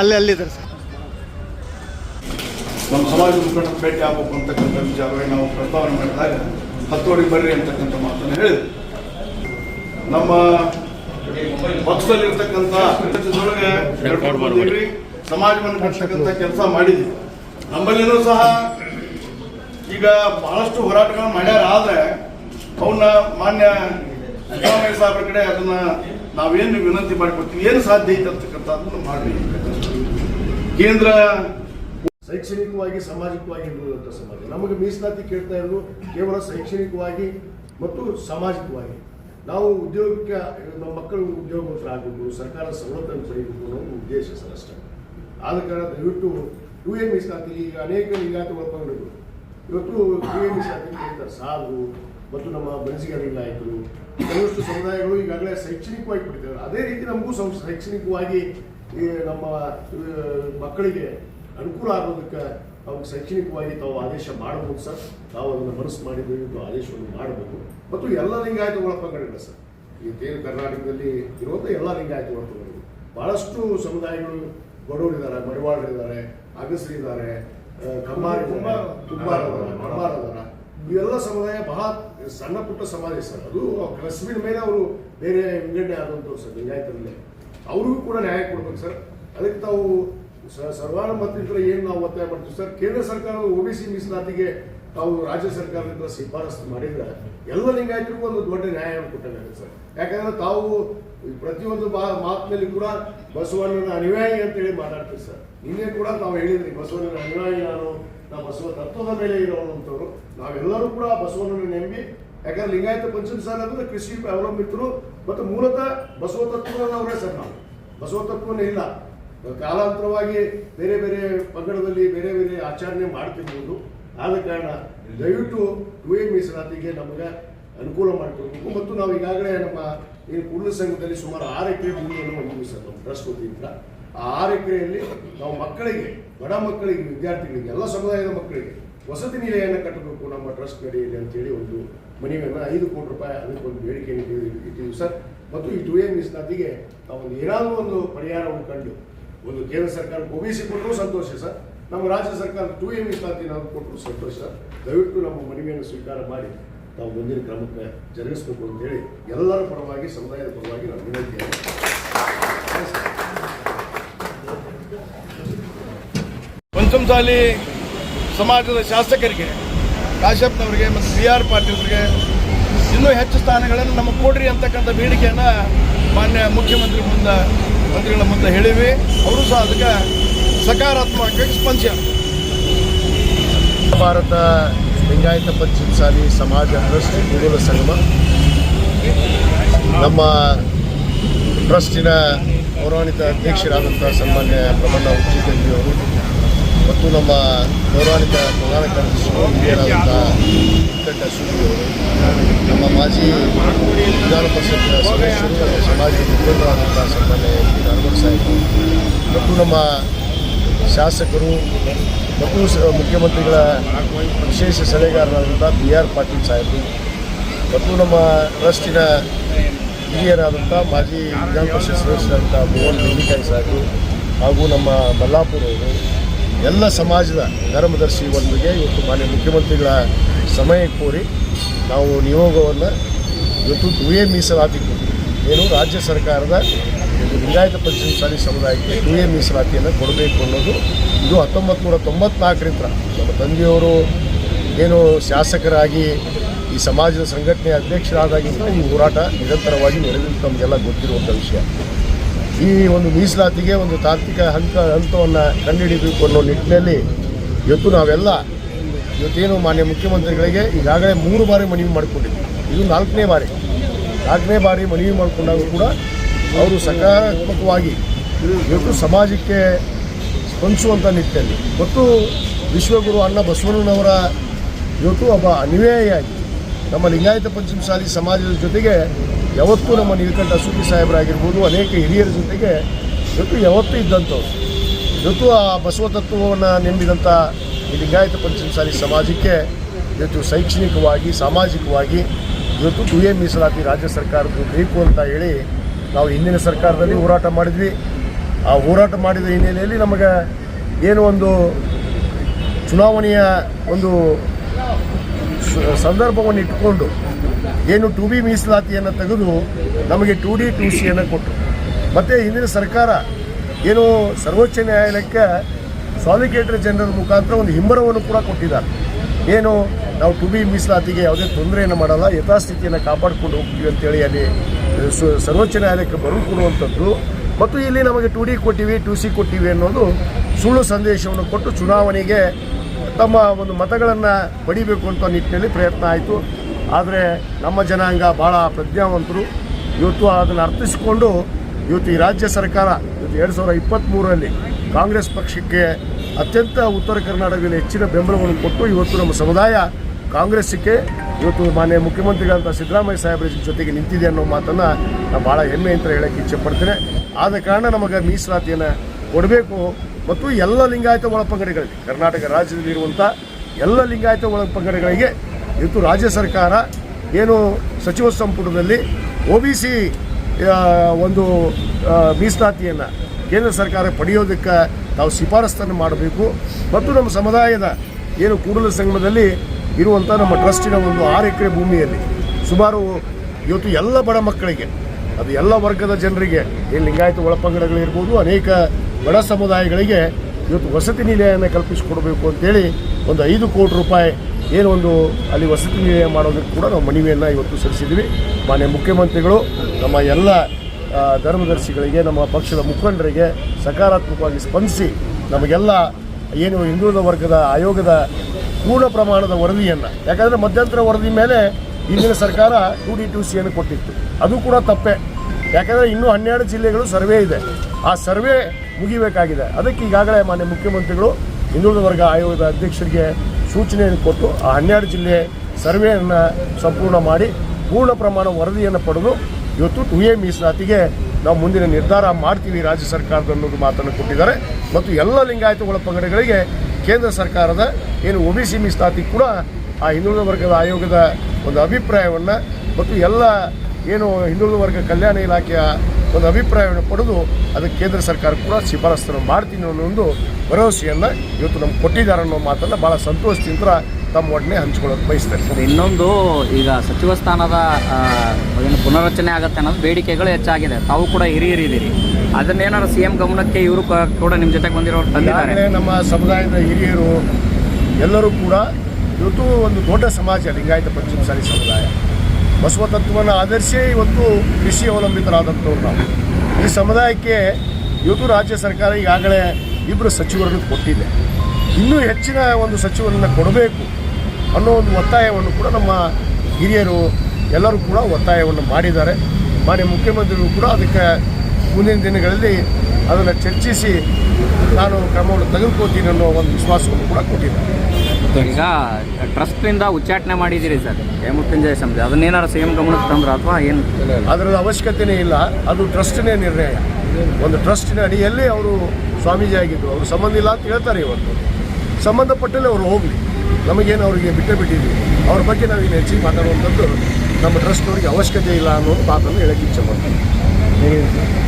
ಅಲ್ಲಿ ಅಲ್ಲಿದ್ದಾರೆ ಸರ್. ನಮ್ಮ ಸಮಾಜ ಮುಖಂಡ ಭೇಟಿ ಆಗಬೇಕು ಅಂತಕ್ಕಂಥ ವಿಚಾರವಾಗಿ ನಾವು ಪ್ರಸ್ತಾವನೆ ಮಾಡಿದಾಗ ಹತ್ತುವರೆಗೆ ಬರ್ರಿ ಅಂತಕ್ಕಂಥ ಮಾತನ್ನು ಹೇಳಿದ್ರು. ನಮ್ಮ ಬಂದಿವ್ರಿ ಸಮಾಜವನ್ನು ಕಟ್ತಕ್ಕಂಥ ಕೆಲಸ ಮಾಡಿದ್ವಿ. ನಮ್ಮಲ್ಲಿನೂ ಸಹ ಈಗ ಬಹಳಷ್ಟು ಹೋರಾಟಗಳನ್ನ ಮಾಡ್ಯಾರ, ಆದ್ರೆ ಅವನ್ನ ಮಾನ್ಯ ಸಿದ್ದರಾಮಯ್ಯ ಸಾಹೇಬ್ರ ಕಡೆ ಅದನ್ನ ನಾವೇನು ವಿನಂತಿ ಮಾಡಿಕೊಡ್ತೀವಿ, ಏನು ಸಾಧ್ಯ ಐತೆ ಅಂತಕ್ಕಂಥದ್ದನ್ನು ಮಾಡಿ ಕೇಂದ್ರ ಶೈಕ್ಷಣಿಕವಾಗಿ, ಸಾಮಾಜಿಕವಾಗಿ ಸಮಾಜ. ನಮಗೆ ಮೀಸಲಾತಿ ಕೇಳ್ತಾ ಇರೋದು ಕೇವಲ ಶೈಕ್ಷಣಿಕವಾಗಿ ಮತ್ತು ಸಾಮಾಜಿಕವಾಗಿ. ನಾವು ಉದ್ಯೋಗಕ್ಕೆ ನಮ್ಮ ಮಕ್ಕಳು ಉದ್ಯೋಗವಂತರಾಗಬೇಕು ಸರ್ಕಾರ ಸವಲತ್ತನ್ನು ಪಡೆಯಬೇಕು ಅನ್ನೋ ಒಂದು ಉದ್ದೇಶ ಸರ್ ಅಷ್ಟೇ. ಆದ ಕಾರಣ ದಯವಿಟ್ಟು ಯು ಎ ಮೀಸಲಾತಿ ಈಗ ಅನೇಕ ಇಲಾಖೆ ಒಳಪಂಗಡಗಳು ಇವತ್ತು ಯು ಎ ಮಿಸ್ ಸಾಧು ಮತ್ತು ನಮ್ಮ ಬಣಸಿಗ ಆಯಿತು ಕೆಲವಷ್ಟು ಸಮುದಾಯಗಳು ಈಗಾಗಲೇ ಶೈಕ್ಷಣಿಕವಾಗಿ ಪಡಿತಾರೆ ಅದೇ ರೀತಿ ನಮಗೂ ಸಂ, ಶೈಕ್ಷಣಿಕವಾಗಿ ನಮ್ಮ ಮಕ್ಕಳಿಗೆ ಅನುಕೂಲ ಆಗೋದಕ್ಕೆ ಅವ್ರಿಗೆ ಶೈಕ್ಷಣಿಕವಾಗಿ ತಾವು ಆದೇಶ ಮಾಡಬಹುದು ಸರ್. ತಾವು ಅದನ್ನು ಮನಸ್ಸು ಮಾಡಿದ್ದು ಆದೇಶವನ್ನು ಮಾಡಬೇಕು ಮತ್ತು ಎಲ್ಲ ಲಿಂಗಾಯತಗಳ ಒಳಪಂಗಡಗಳು ಸರ್. ಈ ತೇರು ಕರ್ನಾಟಕದಲ್ಲಿ ಇರುವಂಥ ಎಲ್ಲ ಲಿಂಗಾಯತ ಒಳಪಂಗಡಗಳು ಬಹಳಷ್ಟು ಸಮುದಾಯಗಳು ಬಡವರಿದ್ದಾರೆ, ಮಡಿವಾಳರಿದ್ದಾರೆ ಅಗಸರಿದ್ದಾರೆ ಕಮ್ಮಾರಿ ಇದ್ದಾರೆ ಕಮ್ಮಾರ ಅದಾರ ಇವೆಲ್ಲ ಸಮುದಾಯ ಬಹಳ ಸಣ್ಣ ಪುಟ್ಟ ಸಮಾಜ ಸರ್. ಅದು ಕಸ್ಬಿನ ಮೇಲೆ ಅವರು ಬೇರೆ ವಿಂಗಡಣೆ ಆದಂಥವ್ರು ಸರ್, ಲಿಂಗಾಯತರಲ್ಲೇ. ಅವ್ರಿಗೂ ಕೂಡ ನ್ಯಾಯ ಕೊಡ್ಬೇಕು ಸರ್. ಅದಕ್ಕೆ ತಾವು ಸ- ಸರ್ವಾನುಮತದಿಂದ ಏನು ನಾವು ಒತ್ತಾಯ ಮಾಡ್ತೀವಿ? ಸರ್, ಕೇಂದ್ರ ಸರ್ಕಾರದ ಒ ಬಿ ಸಿ ಮೀಸಲಾತಿಗೆ ತಾವು ರಾಜ್ಯ ಸರ್ಕಾರದಿಂದ ಶಿಫಾರಸು ಮಾಡಿದ್ರೆ ಎಲ್ಲ ಲಿಂಗಾಯತರಿಗೂ ಒಂದು ದೊಡ್ಡ ನ್ಯಾಯವನ್ನು ಕೊಟ್ಟಾಗುತ್ತೆ ಸರ್. ಯಾಕಂದ್ರೆ ತಾವು ಪ್ರತಿಯೊಂದು ಬಾ ಮಾತಿನಲ್ಲಿ ಕೂಡ ಬಸವಣ್ಣನ ಅನುಯಾಯಿ ಅಂತೇಳಿ ಮಾತಾಡ್ತೀವಿ ಸರ್. ನಿನ್ನೆ ಕೂಡ ತಾವು ಹೇಳಿದ್ರಿ, ಬಸವಣ್ಣನ ಅನುಯಾಯಿ ನಾನು ನಾವು ಬಸವ ತತ್ವದ ಮೇಲೆ ಇರೋವಂಥವ್ರು ನಾವೆಲ್ಲರೂ ಕೂಡ ಬಸವಣ್ಣನ ನಂಬಿ, ಯಾಕಂದ್ರೆ ಲಿಂಗಾಯತ ಪಂಚಮಸಾಲ ಅಂದ್ರೆ ಕೃಷಿ ಅವಲಂಬಿತರು, ಮತ್ತು ಮೂಲತಃ ಬಸವ ತತ್ವದವರೇ ಸರ್ ನಾವು. ಬಸವ ತತ್ವನೇ ಇಲ್ಲ. ಕಾಲಾಂತರವಾಗಿ ಬೇರೆ ಬೇರೆ ಪಂಗಡದಲ್ಲಿ ಬೇರೆ ಬೇರೆ ಆಚರಣೆ ಮಾಡ್ತಿರ್ಬೋದು. ಆದ ಕಾರಣ ದಯವಿಟ್ಟು ಟು ಎ ಮೀಸಲಾತಿಗೆ ನಮಗೆ ಅನುಕೂಲ ಮಾಡಿಕೊಡ್ಬೇಕು. ಮತ್ತು ನಾವು ಈಗಾಗಲೇ ನಮ್ಮ ಈ ಕೂಡಲ ಸಂಘದಲ್ಲಿ ಸುಮಾರು ಆರು ಎಕರೆ ಭೂಮಿಯನ್ನು ಹೊಂದಿದ್ವಿ ಸರ್ ನಮ್ಮ ಟ್ರಸ್ಟ್ ವತಿಯಿಂದ ಆ ಆರು ಎಕರೆಯಲ್ಲಿ ನಾವು ಮಕ್ಕಳಿಗೆ, ಬಡ ಮಕ್ಕಳಿಗೆ, ವಿದ್ಯಾರ್ಥಿಗಳಿಗೆ, ಎಲ್ಲ ಸಮುದಾಯದ ಮಕ್ಕಳಿಗೆ ವಸತಿ ನಿಲಯವನ್ನು ಕಟ್ಟಬೇಕು ನಮ್ಮ ಟ್ರಸ್ಟ್ ಕಡೆಯಲ್ಲಿ ಅಂತೇಳಿ ಒಂದು ಮನವಿಯನ್ನು ಐದು ಕೋಟಿ ರೂಪಾಯಿ ಅದಕ್ಕೆ ಒಂದು ಬೇಡಿಕೆಯನ್ನು ಇಟ್ಟಿದ್ದೀವಿ ಇಟ್ಟಿದ್ದೀವಿ ಸರ್. ಮತ್ತು ಈ ಟು ಎ ಮೀಸಲಾತಿಗೆ ನಾವು ಏನಾದರೂ ಒಂದು ಪರಿಹಾರವನ್ನು ಕಂಡು ಒಂದು ಕೇಂದ್ರ ಸರ್ಕಾರಕ್ಕೆ ಒಬಿಸಿ ಕೊಟ್ಟರು ಸಂತೋಷ ಸರ್. ನಮ್ಮ ರಾಜ್ಯ ಸರ್ಕಾರ ಟು ಎ ಮೀಸಲಾತಿ ನಾವು ಕೊಟ್ಟರು ಸಂತೋಷ ದಯವಿಟ್ಟು ನಮ್ಮ ಮನವಿಯನ್ನು ಸ್ವೀಕಾರ ಮಾಡಿ ತಾವು ಮುಂದಿನ ಕ್ರಮಕ್ಕೆ ಜರುಗಿಸಬೇಕು ಅಂತೇಳಿ ಎಲ್ಲರ ಪರವಾಗಿ, ಸಮುದಾಯದ ಪರವಾಗಿ ನಾನು ವಿನಂತಿಯನ್ನು ಪಂಚಮಸಾಲಿ ಸಮಾಜದ ಶಾಸಕರಿಗೆ, ಕಾಶ್ಯಪ್ನವರಿಗೆ ಮತ್ತು ಬಿ ಆರ್ ಪಾಟೀಲ್ರಿಗೆ ಇನ್ನೂ ಹೆಚ್ಚು ಸ್ಥಾನಗಳನ್ನು ನಮಗೆ ಕೊಡ್ರಿ ಅಂತಕ್ಕಂಥ ಬೇಡಿಕೆಯನ್ನು ಮಾನ್ಯ ಮುಖ್ಯಮಂತ್ರಿ ಮುಂದೆ ಮಂತ್ರಿಗಳ ಮುಂದೆ ಹೇಳಿವಿ ಅವರು ಸಹ ಅದಕ್ಕೆ ಸಕಾರಾತ್ಮಕವಾಗಿ ಸ್ಪಂದಿಸ ಭಾರತ ಲಿಂಗಾಯತ ಪಂಚಾಲಿ ಸಮಾಜ ಟ್ರಸ್ಟ್ ಗುರುಗಳ ಸಂಗಮ. ನಮ್ಮ ಟ್ರಸ್ಟಿನ ಗೌರವಾನ್ವಿತ ಅಧ್ಯಕ್ಷರಾದಂಥ ಸನ್ಮಾನ್ಯ ಪ್ರಬಂಧ ಅವರು ಮತ್ತು ನಮ್ಮ ಗೌರವಾನ್ವಿತ ಪ್ರಧಾನ ಕಾರ್ಯದರ್ಶಿಗಳು ಹಿರಿಯರಾದಂಥ ವೆಂಕಟ ಸುದ್ದಿಯವರು ನಮ್ಮ ಮಾಜಿ ವಿಧಾನ ಪರಿಷತ್ ಸದಸ್ಯರು ಸಮಾಜದ ಮುಖಂಡರಾದಂಥ ಸನ್ಮಾನ್ಯ ನಾರಾಯಣ ಸಾಹೇಬರು, ಮತ್ತು ನಮ್ಮ ಶಾಸಕರು, ಮತ್ತು ಮುಖ್ಯಮಂತ್ರಿಗಳ ವಿಶೇಷ ಸಲಹೆಗಾರರಾದಂಥ ಬಿ ಆರ್ ಪಾಟೀಲ್ ಸಾಹೇಬರು, ಮತ್ತು ನಮ್ಮ ಟ್ರಸ್ಟಿನ ಹಿರಿಯರಾದಂಥ ಮಾಜಿ ವಿಧಾನ ಪರಿಷತ್ ಸದಸ್ಯರಾದಂಥ ಮೋಹನ್ ಬೆಂಡಿಕಾಯಿ ಸಾಹೇಬರು ಹಾಗೂ ನಮ್ಮ ಬಲ್ಲಾಪುರ ಅವರು ಎಲ್ಲ ಸಮಾಜದ ಧರ್ಮದರ್ಶಿ ಒಂದಿಗೆ ಇವತ್ತು ಮಾನ್ಯ ಮುಖ್ಯಮಂತ್ರಿಗಳ ಸಮಯ ಕೋರಿ ನಾವು ನಿಯೋಗವನ್ನು ಇವತ್ತು ಟು ಮೀಸಲಾತಿ ಏನು ರಾಜ್ಯ ಸರ್ಕಾರದ ಲಿಂಗಾಯತ ಪಂಚಮಸಾಲಿ ಸಮುದಾಯಕ್ಕೆ ಎ ಮೀಸಲಾತಿಯನ್ನು ಕೊಡಬೇಕು ಅನ್ನೋದು ಇದು ಹತ್ತೊಂಬತ್ತು ನೂರ ತೊಂಬತ್ನಾಲ್ಕರಿಂದ ನಮ್ಮ ತಂದೆಯವರು ಏನು ಶಾಸಕರಾಗಿ ಈ ಸಮಾಜದ ಸಂಘಟನೆ ಅಧ್ಯಕ್ಷರಾದಾಗಿಂದ ಈ ಹೋರಾಟ ನಿರಂತರವಾಗಿ ನಡೆದಿದ್ದು ತಮಗೆಲ್ಲ ಗೊತ್ತಿರುವಂಥ ವಿಷಯ. ಈ ಒಂದು ಮೀಸಲಾತಿಗೆ ಒಂದು ತಾತ್ವಿಕ ಹಂತ ಹಂತವನ್ನು ಕಂಡುಹಿಡಿಯಬೇಕು ಅನ್ನೋ ನಿಟ್ಟಿನಲ್ಲಿ ಇವತ್ತು ನಾವೆಲ್ಲ ಇವತ್ತೇನು ಮಾನ್ಯ ಮುಖ್ಯಮಂತ್ರಿಗಳಿಗೆ ಈಗಾಗಲೇ ಮೂರು ಬಾರಿ ಮನವಿ ಮಾಡಿಕೊಂಡಿದ್ವಿ ಇದು ನಾಲ್ಕನೇ ಬಾರಿ. ನಾಲ್ಕನೇ ಬಾರಿ ಮನವಿ ಮಾಡಿಕೊಂಡಾಗ ಕೂಡ ಅವರು ಸಕಾರಾತ್ಮಕವಾಗಿ ಇವತ್ತು ಸಮಾಜಕ್ಕೆ ಸ್ಪಂದಿಸುವಂಥ ನಿಟ್ಟಿನಲ್ಲಿ. ಮತ್ತು ವಿಶ್ವಗುರು ಅಣ್ಣ ಬಸವಣ್ಣನವರ ಇವತ್ತು ಒಬ್ಬ ಅನುಯಾಯಿಯಾಗಿ ನಮ್ಮ ಲಿಂಗಾಯತ ಪಂಚಮಸಾಲಿ ಸಮಾಜದ ಜೊತೆಗೆ ಯಾವತ್ತೂ ನಮ್ಮ ನೀಲಕಂಠ ಸುದ್ದಿ ಸಾಹೇಬರಾಗಿರ್ಬೋದು ಅನೇಕ ಹಿರಿಯರ ಜೊತೆಗೆ ಇವತ್ತು ಯಾವತ್ತೂ ಇದ್ದಂಥವ್ರು. ಇವತ್ತು ಆ ಬಸವ ತತ್ವವನ್ನು ನೆಂಬಿದಂಥ ಈ ಲಿಂಗಾಯತ ಪಂಚಮಸಾಲಿ ಸಮಾಜಕ್ಕೆ ಇವತ್ತು ಶೈಕ್ಷಣಿಕವಾಗಿ, ಸಾಮಾಜಿಕವಾಗಿ ಇವತ್ತು ಎ ಮೀಸಲಾತಿ ರಾಜ್ಯ ಸರ್ಕಾರದ್ದು ಬೇಕು ಅಂತ ಹೇಳಿ ನಾವು ಹಿಂದಿನ ಸರ್ಕಾರದಲ್ಲಿ ಹೋರಾಟ ಮಾಡಿದ್ವಿ. ಆ ಹೋರಾಟ ಮಾಡಿದ ಹಿನ್ನೆಲೆಯಲ್ಲಿ ನಮಗೆ ಏನು ಒಂದು ಚುನಾವಣೆಯ ಒಂದು ಸಂದರ್ಭವನ್ನು ಇಟ್ಟುಕೊಂಡು ಏನು ಟು ಬಿ ಮೀಸಲಾತಿಯನ್ನು ತೆಗೆದು ನಮಗೆ ಟು ಡಿ ಟು ಸಿಯನ್ನು ಕೊಟ್ಟರು ಮತ್ತು ಹಿಂದಿನ ಸರ್ಕಾರ ಏನು ಸರ್ವೋಚ್ಚ ನ್ಯಾಯಾಲಯಕ್ಕೆ ಸಾಲಿಕೇಟರ್ ಜನರಲ್ ಮುಖಾಂತರ ಒಂದು ಹಿಂಬರವನ್ನು ಕೂಡ ಕೊಟ್ಟಿದ್ದಾರೆ. ಏನು ನಾವು ಟು ಬಿ ಮೀಸಲಾತಿಗೆ ಯಾವುದೇ ತೊಂದರೆಯನ್ನು ಮಾಡಲ್ಲ, ಯಥಾಸ್ಥಿತಿಯನ್ನು ಕಾಪಾಡಿಕೊಂಡು ಹೋಗ್ತೀವಿ ಅಂತೇಳಿ ಅಲ್ಲಿ ಸರ್ವೋಚ್ಚ ನ್ಯಾಯಾಲಯಕ್ಕೆ ಬರೆದು ಕೊಡುವಂಥದ್ದು. ಮತ್ತು ಇಲ್ಲಿ ನಮಗೆ ಟು ಡಿ ಕೊಟ್ಟಿವಿ ಟು ಸಿ ಕೊಟ್ಟಿವಿ ಅನ್ನೋದು ಸುಳ್ಳು ಸಂದೇಶವನ್ನು ಕೊಟ್ಟು ಚುನಾವಣೆಗೆ ತಮ್ಮ ಒಂದು ಮತಗಳನ್ನು ಪಡಿಬೇಕು ಅಂತ ನಿಟ್ಟಿನಲ್ಲಿ ಪ್ರಯತ್ನ ಆಯಿತು. ಆದರೆ ನಮ್ಮ ಜನಾಂಗ ಭಾಳ ಪ್ರಜ್ಞಾವಂತರು. ಇವತ್ತು ಅದನ್ನು ಅರ್ಥಿಸಿಕೊಂಡು ಇವತ್ತು ಈ ರಾಜ್ಯ ಸರ್ಕಾರ ಇವತ್ತು ಎರಡು ಸಾವಿರದ ಇಪ್ಪತ್ತ್ಮೂರರಲ್ಲಿ ಕಾಂಗ್ರೆಸ್ ಪಕ್ಷಕ್ಕೆ ಅತ್ಯಂತ ಉತ್ತರ ಕರ್ನಾಟಕದಲ್ಲಿ ಹೆಚ್ಚಿನ ಬೆಂಬಲವನ್ನು ಕೊಟ್ಟು ಇವತ್ತು ನಮ್ಮ ಸಮುದಾಯ ಕಾಂಗ್ರೆಸ್ಸಿಗೆ ಇವತ್ತು ಮಾನ್ಯ ಮುಖ್ಯಮಂತ್ರಿಗಳಂತ ಸಿದ್ದರಾಮಯ್ಯ ಸಾಹೇಬರ ಜೊತೆಗೆ ನಿಂತಿದೆ ಅನ್ನೋ ಮಾತನ್ನು ನಾನು ಭಾಳ ಹೆಮ್ಮೆ ಅಂತ ಹೇಳೋಕ್ಕೆ ಇಚ್ಛೆಪಡ್ತೇನೆ ಆದ ಕಾರಣ ನಮಗೆ ಮೀಸಲಾತಿಯನ್ನು ಕೊಡಬೇಕು ಮತ್ತು ಎಲ್ಲ ಲಿಂಗಾಯತ ಒಳಪಂಗಡಿಗಳಿಗೆ ಕರ್ನಾಟಕ ರಾಜ್ಯದಲ್ಲಿರುವಂಥ ಎಲ್ಲ ಲಿಂಗಾಯತ ಒಳಪಂಗಡಗಳಿಗೆ ಇವತ್ತು ರಾಜ್ಯ ಸರ್ಕಾರ ಏನು ಸಚಿವ ಸಂಪುಟದಲ್ಲಿ ಒ ಬಿ ಸಿ ಒಂದು ಮೀಸಲಾತಿಯನ್ನು ಕೇಂದ್ರ ಸರ್ಕಾರ ಪಡೆಯೋದಕ್ಕೆ ನಾವು ಶಿಫಾರಸ್ತನ್ನು ಮಾಡಬೇಕು. ಮತ್ತು ನಮ್ಮ ಸಮುದಾಯದ ಏನು ಕೂಡಲ ಸಂಗಮದಲ್ಲಿ ಇರುವಂಥ ನಮ್ಮ ಟ್ರಸ್ಟಿನ ಒಂದು ಆರು ಎಕರೆ ಭೂಮಿಯಲ್ಲಿ ಸುಮಾರು ಇವತ್ತು ಎಲ್ಲ ಬಡ ಮಕ್ಕಳಿಗೆ, ಅದು ಎಲ್ಲ ವರ್ಗದ ಜನರಿಗೆ, ಏನು ಲಿಂಗಾಯತ ಒಳಪಂಗಡಗಳಿರ್ಬೋದು ಅನೇಕ ಬಡ ಸಮುದಾಯಗಳಿಗೆ ಇವತ್ತು ವಸತಿ ನಿಲಯನ ಕಲ್ಪಿಸಿಕೊಡಬೇಕು ಅಂತೇಳಿ ಒಂದು ಐದು ಕೋಟಿ ರೂಪಾಯಿ ಏನು ಒಂದು ಅಲ್ಲಿ ವಸತಿ ನಿಲಯ ಮಾಡೋದಕ್ಕೆ ಕೂಡ ನಾವು ಮನವಿಯನ್ನು ಇವತ್ತು ಸಲ್ಲಿಸಿದ್ವಿ ಮಾನ್ಯ ಮುಖ್ಯಮಂತ್ರಿಗಳು, ನಮ್ಮ ಎಲ್ಲ ಧರ್ಮದರ್ಶಿಗಳಿಗೆ, ನಮ್ಮ ಪಕ್ಷದ ಮುಖಂಡರಿಗೆ ಸಕಾರಾತ್ಮಕವಾಗಿ ಸ್ಪಂದಿಸಿ ನಮಗೆಲ್ಲ ಏನು ಹಿಂದುಳಿದ ವರ್ಗದ ಆಯೋಗದ ಪೂರ್ಣ ಪ್ರಮಾಣದ ವರದಿಯನ್ನು, ಯಾಕಂದರೆ ಮಧ್ಯಂತರ ವರದಿ ಮೇಲೆ ಹಿಂದಿನ ಸರ್ಕಾರ ಟು ಡಿ ಟು ಸಿಯನ್ನು ಕೊಟ್ಟಿತ್ತು. ಅದು ಕೂಡ ತಪ್ಪೆ. ಯಾಕಂದರೆ ಇನ್ನೂ ಹನ್ನೆರಡು ಜಿಲ್ಲೆಗಳು ಸರ್ವೆ ಇದೆ. ಆ ಸರ್ವೆ ಮುಗಿಬೇಕಾಗಿದೆ. ಅದಕ್ಕೆ ಈಗಾಗಲೇ ಮಾನ್ಯ ಮುಖ್ಯಮಂತ್ರಿಗಳು, ಹಿಂದುಳಿದ ವರ್ಗ ಆಯೋಗದ ಅಧ್ಯಕ್ಷರಿಗೆ ಸೂಚನೆಯನ್ನು ಕೊಟ್ಟು ಆ ಹನ್ನೆರಡು ಜಿಲ್ಲೆ ಸರ್ವೆಯನ್ನು ಸಂಪೂರ್ಣ ಮಾಡಿ ಪೂರ್ಣ ಪ್ರಮಾಣ ವರದಿಯನ್ನು ಪಡೆದು ಇವತ್ತು ಟು ಎ ಮೀಸಲಾತಿಗೆ ನಾವು ಮುಂದಿನ ನಿರ್ಧಾರ ಮಾಡ್ತೀವಿ ರಾಜ್ಯ ಸರ್ಕಾರದ ಅನ್ನೋದು ಮಾತನ್ನು ಕೊಟ್ಟಿದ್ದಾರೆ. ಮತ್ತು ಎಲ್ಲ ಲಿಂಗಾಯತ ಒಳಪಂಗಡಗಳಿಗೆ ಕೇಂದ್ರ ಸರ್ಕಾರದ ಏನು ಒ ಬಿ ಸಿ ಮೀಸಲಾತಿ ಕೂಡ ಆ ಹಿಂದುಳಿದ ವರ್ಗದ ಆಯೋಗದ ಒಂದು ಅಭಿಪ್ರಾಯವನ್ನು ಮತ್ತು ಎಲ್ಲ ಏನು ಹಿಂದುಳಿದ ವರ್ಗ ಕಲ್ಯಾಣ ಇಲಾಖೆಯ ಒಂದು ಅಭಿಪ್ರಾಯವನ್ನು ಪಡೆದು ಅದಕ್ಕೆ ಕೇಂದ್ರ ಸರ್ಕಾರ ಕೂಡ ಶಿಫಾರಸ್ತನ್ನು ಮಾಡ್ತೀನಿ ಅನ್ನೋ ಒಂದು ಭರವಸೆಯನ್ನು ಇವತ್ತು ನಮ್ಗೆ ಕೊಟ್ಟಿದ್ದಾರೆ ಅನ್ನೋ ಮಾತನ್ನು ಭಾಳ ಸಂತೋಷದಿಂದ ತಮ್ಮ ಒಡನೆ ಹಂಚ್ಕೊಳ್ಳೋಕೆ ಬಯಸ್ತಾರೆ ಸರ್ ಇನ್ನೊಂದು ಈಗ ಸಚಿವ ಸ್ಥಾನದ ಏನು ಪುನರ್ರಚನೆ ಆಗುತ್ತೆ ಅನ್ನೋದು ಬೇಡಿಕೆಗಳು ಹೆಚ್ಚಾಗಿದೆ. ತಾವು ಕೂಡ ಹಿರಿಯರಿದ್ದೀರಿ. ಅದನ್ನೇನಾದ್ರು ಸಿ ಎಂ ಗಮನಕ್ಕೆ ಇವರು ಕೂಡ ನಿಮ್ಮ ಜೊತೆಗೆ ಬಂದಿರೋರು ತಂದಿದ್ದಾರೆ. ನಮ್ಮ ಸಮುದಾಯದ ಹಿರಿಯರು ಎಲ್ಲರೂ ಕೂಡ ಇವತ್ತು ಒಂದು ದೊಡ್ಡ ಸಮಾಜ ಲಿಂಗಾಯತ ಪಂಚಮಸಾಲಿ ಸಮುದಾಯ. ಬಸವ ತತ್ವವನ್ನು ಆಧರಿಸಿ ಇವತ್ತು ಕೃಷಿ ಅವಲಂಬಿತರಾದಂಥವ್ರು ನಾವು. ಈ ಸಮುದಾಯಕ್ಕೆ ಇವತ್ತು ರಾಜ್ಯ ಸರ್ಕಾರ ಈಗಾಗಲೇ ಇಬ್ಬರು ಸಚಿವರನ್ನು ಕೊಟ್ಟಿದೆ. ಇನ್ನೂ ಹೆಚ್ಚಿನ ಒಂದು ಸಚಿವರನ್ನು ಕೊಡಬೇಕು ಅನ್ನೋ ಒಂದು ಒತ್ತಾಯವನ್ನು ಕೂಡ ನಮ್ಮ ಹಿರಿಯರು ಎಲ್ಲರೂ ಕೂಡ ಒತ್ತಾಯವನ್ನು ಮಾಡಿದ್ದಾರೆ. ಮಾನ್ಯ ಮುಖ್ಯಮಂತ್ರಿಗಳು ಕೂಡ ಅದಕ್ಕೆ ಮುಂದಿನ ದಿನಗಳಲ್ಲಿ ಅದನ್ನು ಚರ್ಚಿಸಿ ನಾನು ಕ್ರಮವನ್ನು ತೆಗೆದುಕೊಳ್ತೀನಿ ಅನ್ನೋ ಒಂದು ವಿಶ್ವಾಸವನ್ನು ಕೂಡ ಕೊಟ್ಟಿದ್ದಾರೆ. ಈಗ ಟ್ರಸ್ಟ್ನಿಂದ ಉಚ್ಚಾಟನೆ ಮಾಡಿದ್ದೀರಿ ಸರ್. ಮೃತ್ಯುಂಜಯ ಸಮಿತಿ ಅದನ್ನೇನಾರು ಸಿ ಎಂ ಗಮನಕ್ಕೆ ತಂದ್ರೆ ಅಥವಾ ಏನು? ಅದರ ಅವಶ್ಯಕತೆಯೇ ಇಲ್ಲ. ಅದು ಟ್ರಸ್ಟ್ನೇ ನಿರ್ಣಯ. ಒಂದು ಟ್ರಸ್ಟಿನ ಅಡಿಯಲ್ಲಿ ಅವರು ಸ್ವಾಮೀಜಿ ಆಗಿದ್ದರು ಅವರು ಸಂಬಂಧ ಇಲ್ಲ ಅಂತ ಹೇಳ್ತಾರೆ ಇವತ್ತು. ಸಂಬಂಧಪಟ್ಟಲ್ಲಿ ಅವರು ಹೋಗಲಿ. ನಮಗೇನು ಅವರಿಗೆ ಬಿಟ್ಟೇ ಬಿಟ್ಟಿದ್ವಿ. ಅವ್ರ ಬಗ್ಗೆ ನಾವು ಇನ್ನು ಹೆಚ್ಚಿಗೆ ಮಾತಾಡುವಂಥದ್ದು ನಮ್ಮ ಟ್ರಸ್ಟ್ ಟ್ರಸ್ಟ್ನವ್ರಿಗೆ ಅವಶ್ಯಕತೆ ಇಲ್ಲ ಅನ್ನೋದು ಮಾತನ್ನು ಹೇಳಕ್ಕೆ ಇಚ್ಛೆ ಪಡ್ತೀನಿ.